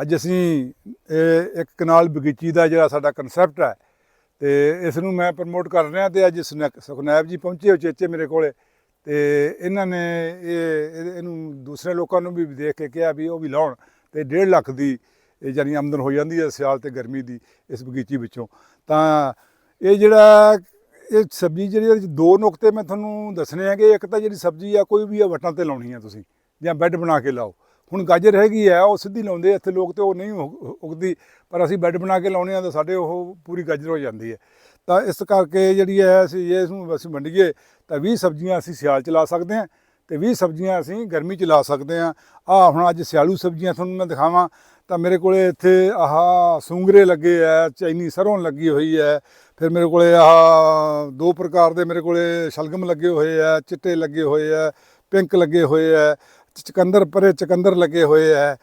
ਅੱਜ ਅਸੀਂ ਇਹ ਇੱਕ ਕਨਾਲ ਬਗੀਚੀ ਦਾ ਜਿਹੜਾ ਸਾਡਾ ਕਨਸੈਪਟ ਹੈ ਤੇ ਇਸ ਨੂੰ ਮੈਂ ਪ੍ਰਮੋਟ ਕਰ ਰਿਹਾ ਤੇ ਅੱਜ ਸੁਨੈ- ਸੁਖਨੈਬ ਜੀ ਪਹੁੰਚੇ ਉਚੇਚੇ ਮੇਰੇ ਕੋਲੇ ਤੇ ਇਹਨਾਂ ਨੇ ਇਹ ਇਹਨੂੰ ਦੂਸਰੇ ਲੋਕਾਂ ਨੂੰ ਵੀ ਦੇਖ ਕੇ ਕਿਹਾ ਵੀ ਉਹ ਵੀ ਲਾਉਣ ਤੇ 1.5 ਲੱਖ ਦੀ ਇਹ ਜਾਨੀ ਆਮਦਨ ਹੋ ਜਾਂਦੀ ਹੈ ਸਿਆਲ ਤੇ ਗਰਮੀ ਦੀ ਇਸ ਬਗੀਚੀ ਵਿੱਚੋਂ। ਤਾਂ ਇਹ ਜਿਹੜਾ ਇਹ ਸਬਜ਼ੀ ਜਿਹੜੀ ਇਹਦੇ ਵਿੱਚ ਦੋ ਨੁਕਤੇ ਮੈਂ ਤੁਹਾਨੂੰ ਦੱਸਣੇ ਹੈਗੇ, ਇੱਕ ਤਾਂ ਜਿਹੜੀ ਸਬਜ਼ੀ ਆ, ਕੋਈ ਵੀ ਆ, ਵਟਾਂ ਤੇ ਲਾਉਣੀ ਆ ਤੁਸੀਂ ਜਾਂ ਬੈੱਡ ਬਣਾ ਕੇ ਲਾਓ। ਹੁਣ ਗਾਜਰ ਹੈਗੀ ਆ ਉਹ ਸਿੱਧੀ ਲਾਉਂਦੇ ਇੱਥੇ ਲੋਕ ਤੇ ਉਹ ਨਹੀਂ ਉਗ- ਉਗਦੀ, ਪਰ ਅਸੀਂ ਬੈੱਡ ਬਣਾ ਕੇ ਲਾਉਣੇ ਆ ਤਾਂ ਸਾਡੇ ਉਹ ਪੂਰੀ ਗਾਜਰ ਹੋ ਜਾਂਦੀ ਹੈ। ਤਾਂ ਇਸ ਕਰਕੇ ਜਿਹੜੀ ਹੈ, ਅਸੀਂ ਜੇ ਇਸਨੂੰ ਅਸੀਂ ਵੰਡੀਏ, ਤਾਂ 20 ਸਬਜ਼ੀਆਂ ਅਸੀਂ ਸਿਆਲ ਚ ਲਾ ਸਕਦੇ ਹਾਂ ਤੇ 20 ਸਬਜ਼ੀਆਂ ਅਸੀਂ ਗਰਮੀ ਚ ਲਾ ਸਕਦੇ ਹਾਂ। ਆ ਹੁਣ ਅੱਜ ਸਿਆਲੂ ਸਬਜ਼ੀਆਂ ਤੁਹਾਨੂੰ ਮੈਂ ਦਿਖਾਵਾਂ। ਤਾਂ ਮੇਰੇ ਕੋਲੇ ਇੱਥੇ ਆਹ ਸੁੰਗਰੇ ਲੱਗੇ ਆ, ਚਾਈਨੀ ਸਰੋਂ ਲੱਗੀ ਹੋਈ ਹੈ। ਫਿਰ ਮੇਰੇ ਕੋਲੇ ਆਹ ਦੋ ਪ੍ਰਕਾਰ ਦੇ ਮੇਰੇ ਕੋਲੇ ਸ਼ਲਗਮ ਲੱਗੇ ਹੋਏ ਆ, ਚਿੱਟੇ ਲੱਗੇ ਹੋਏ ਆ, ਪਿੰਕ ਲੱਗੇ ਹੋਏ ਆ। ਚਕੰਦਰ ਪਰੇ ਚਕੰਦਰ ਲੱਗੇ ਹੋਏ ਆ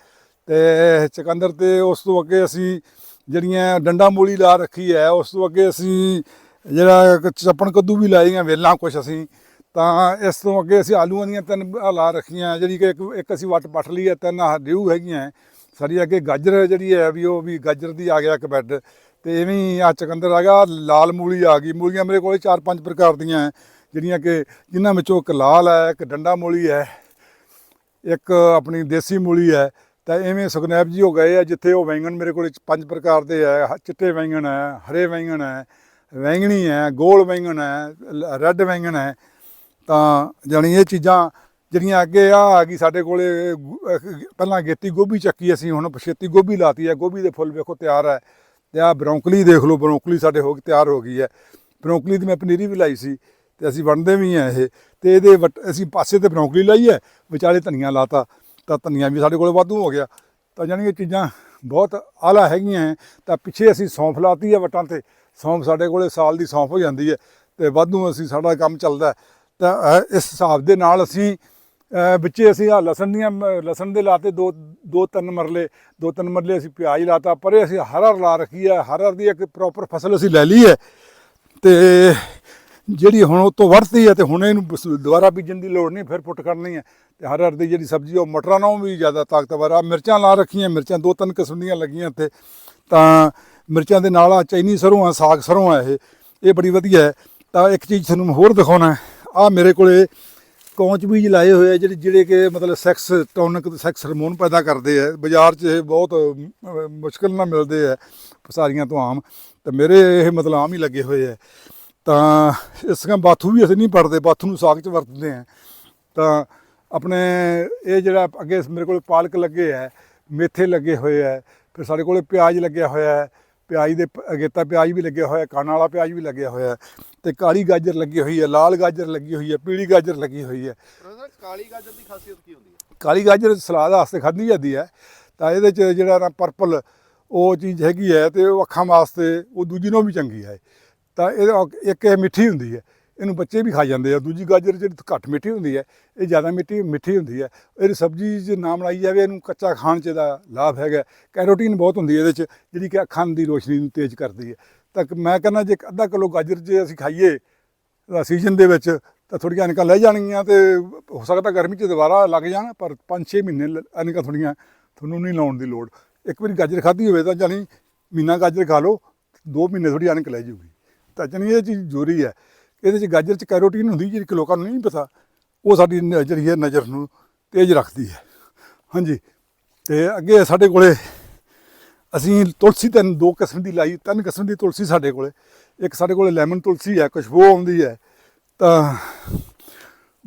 ਤੇ ਚਕੰਦਰ ਤੇ ਉਸ ਤੋਂ ਅੱਗੇ ਅਸੀਂ ਜਿਹੜੀਆਂ ਡੰਡਾ ਮੂਲੀ ਲਾ ਰੱਖੀ ਹੈ ਉਸ ਤੋਂ ਅੱਗੇ ਅਸੀਂ ਜਿਹੜਾ ਚੱਪਣ ਕੱਦੂ ਵੀ ਲਾਈਆਂ ਵੇਲਾਂ ਕੁਛ ਅਸੀਂ, ਤਾਂ ਇਸ ਤੋਂ ਅੱਗੇ ਅਸੀਂ ਆਲੂਆਂ ਦੀਆਂ ਤਿੰਨ ਲਾ ਰੱਖੀਆਂ, ਜਿਹੜੀ ਕਿ ਇੱਕ ਇੱਕ ਅਸੀਂ ਵੱਟ ਪੱਟ ਲਈ ਹੈ ਤਿੰਨ ਆਹ ਡਿਊ ਹੈਗੀਆਂ ਸਾਡੀ ਅੱਗੇ ਗਾਜਰ ਜਿਹੜੀ ਹੈ ਵੀ ਉਹ ਵੀ ਗਾਜਰ ਦੀ ਆ ਗਿਆ ਇੱਕ ਬੈੱਡ, ਤੇ ਐਵੇਂ ਹੀ ਆ ਚਕੰਦਰ ਆ ਗਿਆ ਲਾਲ ਮੂਲੀ ਆ ਗਈ, ਮੂਲੀਆਂ ਮੇਰੇ ਕੋਲ ਚਾਰ ਪੰਜ ਪ੍ਰਕਾਰ ਦੀਆਂ ਜਿਹੜੀਆਂ ਕਿ ਜਿਨ੍ਹਾਂ ਵਿੱਚੋਂ ਇੱਕ ਲਾਲ ਹੈ ਇੱਕ ਡੰਡਾ ਮੂਲੀ ਹੈ ਇੱਕ ਆਪਣੀ ਦੇਸੀ ਮੂਲੀ ਹੈ, ਤਾਂ ਐਵੇਂ ਸੁਖਨੈਬ ਜੀ ਹੋ ਗਏ ਆ ਜਿੱਥੇ ਉਹ ਵੈਂਗਣ ਮੇਰੇ ਕੋਲ ਪੰਜ ਪ੍ਰਕਾਰ ਦੇ ਹੈ, ਚਿੱਟੇ ਵੈਂਗਣ ਹੈ, ਹਰੇ ਵੈਂਗਣ ਹੈ, ਵੈਂਗਣੀ ਹੈ, ਗੋਲ ਵੈਂਗਣ ਹੈ ਰੈੱਡ ਵੈਂਗਣ ਹੈ। ਤਾਂ ਜਾਣੀ ਇਹ ਚੀਜ਼ਾਂ ਜਿਹੜੀਆਂ ਅੱਗੇ ਆ ਆ ਗਈ ਸਾਡੇ ਕੋਲੇ ਪਹਿਲਾਂ ਗੇਤੀ ਗੋਭੀ ਚੱਕੀ ਅਸੀਂ, ਹੁਣ ਛੇਤੀ ਗੋਭੀ ਲਾਤੀ ਹੈ, ਗੋਭੀ ਦੇ ਫੁੱਲ ਵੇਖੋ ਤਿਆਰ ਹੈ। ਤੇ ਆ ਬਰੌਂਕਲੀ ਦੇਖ ਲਓ, ਬਰੌਂਕਲੀ ਸਾਡੇ ਹੋ ਕੇ ਤਿਆਰ ਹੋ ਗਈ ਹੈ। ਬਰੌਂਕਲੀ ਦੀ ਮੈਂ ਪਨੀਰੀ ਵੀ ਲਾਈ ਸੀ। ਤੇ ਅਸੀਂ ਵੰਡਦੇ ਵੀ ਆ ਇਹ। ਤੇ ਇਹਦੇ ਵਟ- ਅਸੀਂ ਪਾਸੇ ਤੇ ਬਰੌਂਕਲੀ ਲਾਈ ਹੈ ਵਿਚਾਲੇ ਧਨੀਆ ਲਾਤਾ ਤਾਂ ਧਨੀਆ ਵੀ ਸਾਡੇ ਕੋਲ ਵਾਧੂ ਹੋ ਗਿਆ। ਤਾਂ ਜਾਣੀ ਇਹ ਚੀਜ਼ਾਂ ਬਹੁਤ ਆਲਾ ਹੈਗੀਆਂ ਹੈ। ਤਾਂ ਪਿੱਛੇ ਅਸੀਂ ਸੌਂਫ ਲਾਤੀ ਹੈ ਵਟਾਂ ਤੇ। ਸੌਂਫ ਸਾਡੇ ਕੋਲੇ ਸਾਲ ਦੀ ਸੌਂਫ ਹੋ ਜਾਂਦੀ ਹੈ ਤੇ ਵਾਧੂ ਅਸੀਂ ਸਾਡਾ ਕੰਮ ਚੱਲਦਾ ਤਾਂ ਇਸ ਹਿਸਾਬ ਦੇ ਨਾਲ ਅਸੀਂ ਅਹ, ਵਿੱਚੇ ਅਸੀਂ ਆ ਲਸਣ ਦੀਆਂ ਲਸਣ ਦੇ ਲਾਤੇ ਦੋ ਦੋ ਤਿੰਨ ਮਰਲੇ। ਦੋ ਤਿੰਨ ਮਰਲੇ ਅਸੀਂ ਪਿਆਜ਼ ਲਾਤਾ ਪਰੇ ਅਸੀਂ ਹਰਰ ਲਾ ਰੱਖੀ ਹੈ। ਹਰਰ ਦੀ ਇੱਕ ਪ੍ਰੋਪਰ ਫਸਲ ਅਸੀਂ ਲੈ ਲਈ ਹੈ। ਤੇ ਜਿਹੜੀ ਹੁਣ ਉਹ ਤੋਂ ਵਰਤੀ ਹੈ ਤੇ ਹੁਣ ਇਹਨੂੰ ਦੁਬਾਰਾ ਬੀਜਣ ਦੀ ਲੋੜ ਨਹੀਂ ਫਿਰ ਪੁੱਟ ਕਰਨੀ ਹੈ। ਤੇ ਹਰ ਹਰ ਦੀ ਜਿਹੜੀ ਸਬਜ਼ੀ ਉਹ ਮਟਰਾਂ ਨਾਲੋਂ ਵੀ ਜ਼ਿਆਦਾ ਤਾਕਤਵਰ ਆ। ਮਿਰਚਾਂ ਲਾ ਰੱਖੀਆਂ ਮਿਰਚਾਂ ਦੋ ਤਿੰਨ ਕਿਸਮ ਦੀਆਂ ਲੱਗੀਆਂ ਇੱਥੇ। ਤਾਂ ਮਿਰਚਾਂ ਦੇ ਨਾਲ ਆ ਚੈਨੀ ਸਰੋਂ ਆ ਸਾਗ ਸਰੋਂ ਆ ਇਹ। ਇਹ ਬੜੀ ਵਧੀਆ ਹੈ। ਤਾਂ ਇੱਕ ਚੀਜ਼ ਤੁਹਾਨੂੰ ਹੋਰ ਦਿਖਾਉਣਾ ਆ ਮੇਰੇ ਕੋਲੇ ਕੌਂਚ ਬੀਜ ਲਾਏ ਹੋਏ ਆ ਜਿਹੜੇ ਜਿਹੜੇ ਕਿ ਮਤਲਬ ਸੈਕਸ ਟੌਨਿਕ ਸੈਕਸ ਹਾਰਮੋਨ ਪੈਦਾ ਕਰਦੇ ਆ। ਬਾਜ਼ਾਰ 'ਚ ਇਹ ਬਹੁਤ ਅਹ, ਮੁਸ਼ਕਿਲ ਨਾਲ ਮਿਲਦੇ ਆ ਪਸਾਰੀਆਂ ਤੋਂ ਆਮ। ਤੇ ਮੇਰੇ ਇਹ ਮਤਲਬ ਆਮ ਹੀ ਲੱਗੇ ਹੋਏ ਆ। ਤਾਂ ਇਸ ਤਰ੍ਹਾਂ ਬਾਥੂ ਵੀ ਅਸੀਂ ਨਹੀਂ ਪੜਦੇ ਬਾਥੂ ਨੂੰ ਸਾਗ 'ਚ ਵਰਤਦੇ ਆ ਤਾਂ ਆਪਣੇ ਇਹ ਜਿਹੜਾ ਅੱਗੇ ਮੇਰੇ ਕੋਲ ਪਾਲਕ ਲੱਗੇ ਹੈ ਮੇਥੇ ਲੱਗੇ ਹੋਏ ਹੈ ਫਿਰ ਸਾਡੇ ਕੋਲੇ ਪਿਆਜ਼ ਲੱਗਿਆ ਹੋਇਆ ਹੈ ਪਿਆਜ਼ ਦੇ ਅਗੇਤਾ ਪਿਆਜ਼ ਵੀ ਲੱਗਿਆ ਹੋਇਆ ਕਾਣਾ ਵਾਲਾ ਪਿਆਜ਼ ਵੀ ਲੱਗਿਆ ਹੋਇਆ ਤੇ ਕਾਲੀ ਗਾਜਰ ਲੱਗੀ ਹੋਈ ਹੈ ਲਾਲ ਗਾਜਰ ਲੱਗੀ ਹੋਈ ਹੈ ਪੀਲੀ ਗਾਜਰ ਲੱਗੀ ਹੋਈ ਹੈ। ਕਾਲੀ ਗਾਜਰ ਦੀ ਖਾਸੀਅਤ ਕੀ ਹੁੰਦੀ ਹੈ? ਕਾਲੀ ਗਾਜਰ ਸਲਾਦ ਵਾਸਤੇ ਖਾਧੀ ਜਾਂਦੀ ਹੈ ਤਾਂ ਇਹਦੇ ਚ ਜਿਹੜਾ ਨਾ ਪਰਪਲ ਉਹ ਚੀਜ਼ ਹੈਗੀ ਹੈ ਤੇ ਉਹ ਅੱਖਾਂ ਵਾਸਤੇ ਉਹ ਦੂਜੀ ਨੂੰ ਵੀ ਚੰਗੀ ਹੈ। ਤਾਂ ਇਹ ਇੱਕ ਇਹ ਮਿੱਠੀ ਹੁੰਦੀ ਹੈ, ਇਹਨੂੰ ਬੱਚੇ ਵੀ ਖਾ ਜਾਂਦੇ ਆ। ਦੂਜੀ ਗਾਜਰ ਜਿਹੜੀ ਘੱਟ ਮਿੱਠੀ ਹੁੰਦੀ ਹੈ, ਇਹ ਜ਼ਿਆਦਾ ਮਿੱਠੀ ਮਿੱਠੀ ਹੁੰਦੀ ਹੈ। ਇਹਦੀ ਸਬਜ਼ੀ ਜੇ ਨਾ ਬਣਾਈ ਜਾਵੇ, ਇਹਨੂੰ ਕੱਚਾ ਖਾਣ ਚ ਦਾ ਲਾਭ ਹੈਗਾ ਕੈਰੋਟੀਨ ਬਹੁਤ ਹੁੰਦੀ ਹੈ ਇਹਦੇ ਚ, ਜਿਹੜੀ ਕਿ ਅੱਖਾਂ ਦੀ ਰੋਸ਼ਨੀ ਨੂੰ ਤੇਜ਼ ਕਰਦੀ ਹੈ। ਤਾਂ ਮੈਂ ਕਹਿੰਦਾ ਜੇ ਅੱਧਾ ਕਿਲੋ ਗਾਜਰ ਜੇ ਅਸੀਂ ਖਾਈਏ ਸੀਜ਼ਨ ਦੇ ਵਿੱਚ, ਤਾਂ ਥੋੜ੍ਹੀਆਂ ਐਨਕਾਂ ਲੈ ਜਾਣਗੀਆਂ ਤੇ ਹੋ ਸਕਦਾ ਗਰਮੀ 'ਚ ਦੁਬਾਰਾ ਲੱਗ ਜਾਣ, ਪਰ 5-6 ਮਹੀਨੇ ਲ- ਐਨਕਾਂ ਥੋੜ੍ਹੀਆਂ ਤੁਹਾਨੂੰ ਨਹੀਂ ਲਾਉਣ ਦੀ ਲੋੜ। ਇੱਕ ਵਾਰੀ ਗਾਜਰ ਖਾਧੀ ਹੋਵੇ ਤਾਂ ਜਾਨੀ ਮਹੀਨਾ ਗਾਜਰ ਖਾ ਲਓ 2 ਮਹੀਨੇ ਥੋੜੀ ਐਨਕ ਲੈ ਜੂਗੀ ਤਾਂ ਜਾਨੀ ਇਹ ਚੀਜ਼ ਜ਼ੋਰੀ ਹੈ ਇਹਦੇ 'ਚ ਗਾਜਰ 'ਚ ਕੈਰੋਟੀਨ ਹੁੰਦੀ ਜਿਹੜੀ ਕਿ ਲੋਕਾਂ ਨੂੰ ਨਹੀਂ ਪਤਾ, ਉਹ ਸਾਡੀ ਨ- ਜਿਹੜੀ ਹੈ ਨਜ਼ਰ ਨੂੰ ਤੇਜ਼ ਰੱਖਦੀ ਹੈ। ਹਾਂਜੀ, ਤੇ ਅੱਗੇ ਸਾਡੇ ਕੋਲੇ ਅਸੀਂ ਤੁਲਸੀ ਤਿੰਨ, ਦੋ ਕਿਸਮ ਦੀ ਲਾਈ, ਤਿੰਨ ਕਿਸਮ ਦੀ ਤੁਲਸੀ ਸਾਡੇ ਕੋਲੇ। ਇੱਕ ਸਾਡੇ ਕੋਲੇ ਲੈਮਨ ਤੁਲਸੀ ਹੈ, ਖੁਸ਼ਬੂ ਆਉਂਦੀ ਹੈ, ਤਾਂ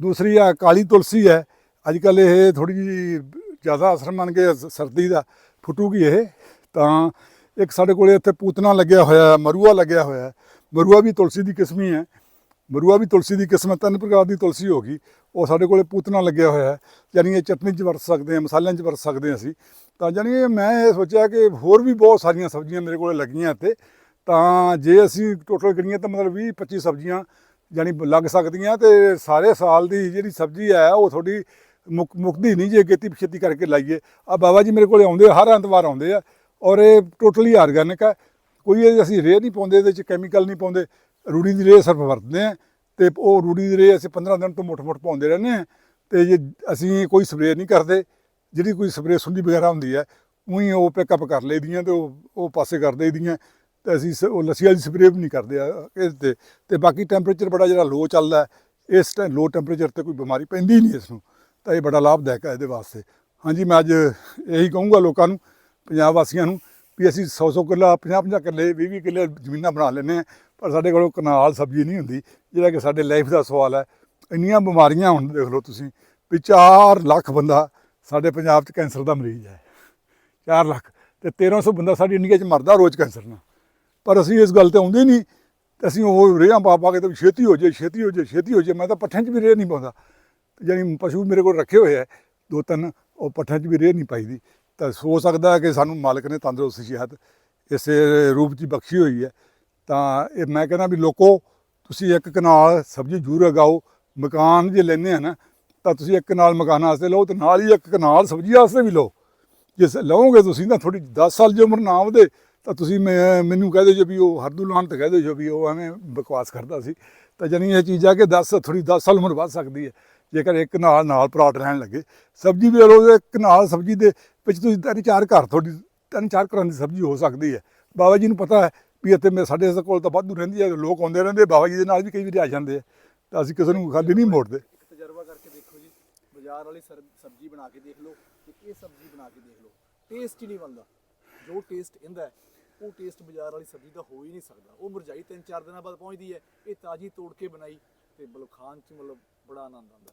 ਦੂਸਰੀ ਆ ਕਾਲੀ ਤੁਲਸੀ ਹੈ। ਅੱਜ ਕੱਲ ਇਹ ਥੋੜੀ ਜਿਹੀ ਜ਼ਿਆਦਾ ਅਸਰ ਮੰਨ ਕੇ ਸਰਦੀ ਦਾ ਫੁੱਟੂਗੀ ਇਹ। ਤਾਂ ਇੱਕ ਸਾਡੇ ਕੋਲੇ ਇੱਥੇ ਪੂਤਨਾ ਲੱਗਿਆ ਹੋਇਆ, ਮਰੂਆ ਲੱਗਿਆ ਹੋਇਆ ਮਰੂਆ ਵੀ ਤੁਲਸੀ ਦੀ ਕਿਸਮ ਹੀ ਹੈ। ਮਰੂਆ ਵੀ ਤੁਲਸੀ ਦੀ ਕਿਸਮ ਹੈ, ਤਿੰਨ ਪ੍ਰਕਾਰ ਦੀ ਤੁਲਸੀ ਹੋ ਗਈ। ਉਹ ਸਾਡੇ ਕੋਲੇ ਪੂਤਨਾ ਲੱਗਿਆ ਹੋਇਆ ਹੈ, ਯਾਨੀ ਇਹ ਚਟਨੀ 'ਚ ਵਰਤ ਸਕਦੇ ਹਾਂ, ਮਸਾਲਿਆਂ 'ਚ ਵਰਤ ਸਕਦੇ ਹਾਂ ਅਸੀਂ। ਤਾਂ ਜਾਨੀ ਮੈਂ ਇਹ ਸੋਚਿਆ ਕਿ ਹੋਰ ਵੀ ਬਹੁਤ ਸਾਰੀਆਂ ਸਬਜ਼ੀਆਂ ਮੇਰੇ ਕੋਲੇ ਲੱਗੀਆਂ ਇੱਥੇ। ਤਾਂ ਜੇ ਅਸੀਂ ਟੋਟਲ ਕਰੀਏ ਤਾਂ ਮਤਲਬ 20 25 ਸਬਜ਼ੀਆਂ ਜਾਨੀ ਲੱਗ ਸਕਦੀਆਂ ਤੇ ਸਾਰੇ ਸਾਲ ਦੀ ਜਿਹੜੀ ਸਬਜ਼ੀ ਹੈ, ਉਹ ਤੁਹਾਡੀ ਮੁਕ, ਮੁਕਦੀ ਨਹੀਂ ਜੇ ਖੇਤੀ ਛੇਤੀ ਕਰਕੇ ਲਾਈਏ। ਆ ਬਾਬਾ ਜੀ ਮੇਰੇ ਕੋਲੇ ਆਉਂਦੇ ਹਰ ਐਤਵਾਰ ਆਉਂਦੇ ਆ ਔਰ ਇਹ ਟੋਟਲੀ ਆਰਗੈਨਿਕ ਹੈ। ਕੋਈ ਇਹਦੇ ਅਸੀਂ ਰੇਹ ਨਹੀਂ ਪਾਉਂਦੇ, ਇਹਦੇ ਚ ਕੈਮੀਕਲ ਨਹੀਂ ਪਾਉਂਦੇ, ਰੂੜੀ ਦੀ ਰੇਹ ਸਿਰਫ ਵਰਤਦੇ ਆ ਤੇ ਉਹ ਰੂੜੀ ਦੀ ਰੇਹ ਅਸੀਂ 15 ਦਿਨ ਤੋਂ ਮੁੱਠ-ਮੁੱਠ ਪਾਉਂਦੇ ਰਹਿੰਦੇ ਆ ਤੇ ਜੇ ਅਸੀਂ ਕੋਈ ਸਪਰੇਅ ਨਹੀਂ ਕਰਦੇ, ਜਿਹੜੀ ਕੋਈ ਸਪਰੇਅ ਸੁੰਡੀ ਵਗੈਰਾ ਹੁੰਦੀ ਹੈ, ਉਹੀ ਉਹ ਪਿਕਅਪ ਕਰ ਲਈਦੀਆਂ ਤੇ ਉਹ ਉਹ ਪਾਸੇ ਕਰ ਦੇਈਦੀਆਂ ਤੇ ਅਸੀਂ ਸ- ਉਹ ਲੱਸੀ ਵਾਲੀ ਸਪਰੇਅ ਵੀ ਨਹੀਂ ਕਰਦੇ ਆ ਇਸ ਤੇ ਤੇ ਬਾਕੀ ਟੈਂਪਰੇਚਰ ਬੜਾ ਜਿਹੜਾ ਲੋ ਚੱਲਦਾ ਇਸ ਟਾਈਮ ਲੋ ਟੈਂਪਰੇਚਰ ਤੇ ਕੋਈ ਬਿਮਾਰੀ ਪੈਂਦੀ ਨਹੀਂ ਇਸ ਨੂੰ, ਤਾਂ ਇਹ ਬੜਾ ਲਾਭਦਾਇਕ ਹੈ ਇਹਦੇ ਵਾਸਤੇ। ਹਾਂਜੀ, ਮੈਂ ਅੱਜ ਇਹੀ ਕਹੂੰਗਾ ਲੋਕਾਂ ਨੂੰ, ਪੰਜਾਬ ਵਾਸੀਆਂ ਨੂੰ ਵੀ ਅਸੀਂ 100 100 ਕਿੱਲਾ 50 50 ਕਿੱਲੇ 20 20 ਕਿੱਲੇ ਜ਼ਮੀਨਾਂ ਬਣਾ ਲੈਂਦੇ ਹਾਂ, ਪਰ ਸਾਡੇ ਕੋਲ ਕਨਾਲ ਸਬਜ਼ੀ ਨਹੀਂ ਹੁੰਦੀ, ਜਿਹੜਾ ਕਿ ਸਾਡੇ ਲਾਈਫ ਦਾ ਸਵਾਲ ਹੈ। ਇੰਨੀਆਂ ਬਿਮਾਰੀਆਂ ਹੁਣ ਦੇਖ ਲਓ ਤੁਸੀਂ, ਵੀ 4 ਲੱਖ ਬੰਦਾ ਸਾਡੇ ਪੰਜਾਬ 'ਚ ਕੈਂਸਰ ਦਾ ਮਰੀਜ਼ ਹੈ। 4 ਲੱਖ ਤੇ 1300 ਬੰਦਾ ਸਾਡੀ ਇੰਡੀਆ 'ਚ ਮਰਦਾ ਰੋਜ਼ ਕੈਂਸਰ ਨਾਲ। ਪਰ ਅਸੀਂ ਇਸ ਗੱਲ ਤੇ ਆਉਂਦੇ ਨਹੀਂ, ਤੇ ਅਸੀਂ ਉਹ ਰੇਹਾਂ ਪਾ ਪਾ ਕੇ ਤੇ ਛੇਤੀ ਹੋ ਜੇ ਛੇਤੀ ਹੋ ਜੇ ਛੇਤੀ ਹੋ ਜੇ ਮੈਂ ਤਾਂ ਪੱਠਿਆਂ 'ਚ ਵੀ ਰੇਹ ਨਹੀਂ ਪਾਉਂਦਾ। ਤੇ ਜਾਣੀ ਪਸ਼ੂ ਮੇਰੇ ਕੋਲ ਰੱਖੇ ਹੋਏ ਆ ਦੋ ਤਿੰਨ, ਉਹ ਪੱਠਿਆਂ 'ਚ ਵੀ ਰੇਹ ਨਹੀਂ ਪਾਈਦੀ। ਤਾਂ ਹੋ ਸਕਦਾ ਹੈ ਕਿ ਸਾਨੂੰ ਮਾਲਕ ਨੇ ਤੰਦਰੁਸਤ ਸਿਹਤ ਇਸੇ ਰੂਪ 'ਚ ਬਖਸ਼ੀ ਹੋਈ ਹੈ। ਤਾਂ ਇਹ ਮੈਂ ਕਹਿੰਦਾ ਵੀ ਲੋਕੋ, ਤੁਸੀਂ ਇੱਕ ਕਨਾਲ ਸਬਜ਼ੀ ਜ਼ਰੂਰ ਉਗਾਓ, ਮਕਾਨ ਜੇ ਲੈਂਦੇ ਆ ਨਾ, ਤਾਂ ਤੁਸੀਂ ਇੱਕ ਕਨਾਲ ਮਕਾਨ ਵਾਸਤੇ ਲਓ ਤੇ ਨਾਲ ਹੀ ਇੱਕ ਕਨਾਲ ਸਬਜ਼ੀ ਵਾਸਤੇ ਵੀ ਲਓ। ਜੇ ਸ- ਲਓਗੇ ਤੁਸੀਂ ਤਾਂ ਥੋੜੀ 10 ਸਾਲ ਦੀ ਉਮਰ ਨਾ ਵਧੇ, ਤਾਂ ਤੁਸੀਂ ਮੈਂ ਮੈਨੂੰ ਕਹਦੇ ਜੋ ਵੀ ਉਹ ਹਰਦੂ ਲਾਨ ਤੇ ਕਹਦੇ ਜੋ ਵੀ ਉਹ ਐਵੇਂ ਬਕਵਾਸ ਕਰਦਾ ਸੀ। ਤਾਂ ਜਾਨੀ ਇਹ ਚੀਜ਼ ਆ ਕਿ 10 ਥੋੜੀ 10 ਸਾਲ ਉਮਰ ਵੱਧ ਸਕਦੀ ਹੈ। ਜੇਕਰ ਇੱਕ ਨਾਲ ਨਾਲ ਪਲਾਟ ਰਹਿਣ ਲੱਗੇ, ਸਬਜ਼ੀ ਵੀ ਲਓ, ਇੱਕ ਨਾਲ ਸਬਜ਼ੀ ਦੇ ਵਿੱਚ ਤੁਸੀਂ ਤਿੰਨ ਚਾਰ ਘਰ ਤੁਹਾਡੀ, ਤਿੰਨ ਚਾਰ ਘਰਾਂ ਦੀ ਸਬਜ਼ੀ ਹੋ ਸਕਦੀ ਹੈ। ਬਾਬਾ ਜੀ ਨੂੰ ਪਤਾ ਹੈ ਵੀ ਇੱਥੇ ਮੈਂ, ਸਾਡੇ ਕੋਲ ਤਾਂ ਵਾਧੂ ਰਹਿੰਦੀ ਹੈ, ਲੋਕ ਆਉਂਦੇ ਰਹਿੰਦੇ ਬਾਬਾ ਜੀ ਦੇ ਨਾਲ ਵੀ ਕਈ ਵਾਰੀ ਆ ਜਾਂਦੇ ਆ। ਤਾਂ ਅਸੀਂ ਕਿਸੇ ਨੂੰ ਖਾਲੀ ਨਹੀਂ ਮੋੜਦੇ। ਇੱਕ ਤਜਰਬਾ ਕਰਕੇ ਦੇਖੋ ਜੀ, ਬਾਜ਼ਾਰ ਵਾਲੀ ਸਰ- ਸਬਜ਼ੀ ਬਣਾ ਕੇ ਦੇਖ ਲਓ ਤੇ ਇਹ ਸਬਜ਼ੀ ਬਣਾ ਕੇ ਦੇਖ ਲਓ। ਟੇਸਟ ਹੀ ਨਹੀਂ ਬਣਦਾ। ਜੋ ਟੇਸਟ ਇਹਦਾ ਉਹ ਟੇਸਟ ਬਾਜ਼ਾਰ ਵਾਲੀ ਸਬਜ਼ੀ ਦਾ ਹੋ ਹੀ ਨਹੀਂ ਸਕਦਾ। ਉਹ ਮੁਰਝਾਈ ਤਿੰਨ ਚਾਰ ਦਿਨਾਂ ਬਾਅਦ ਪਹੁੰਚਦੀ ਹੈ, ਇਹ ਤਾਜ਼ੀ ਤੋੜ ਕੇ ਬਣਾਈ ਤੇ ਮਤਲਬ ਖਾਣ ਚ ਮਤਲਬ ਬੜਾ ਆਨੰਦ ਆਉਂਦਾ।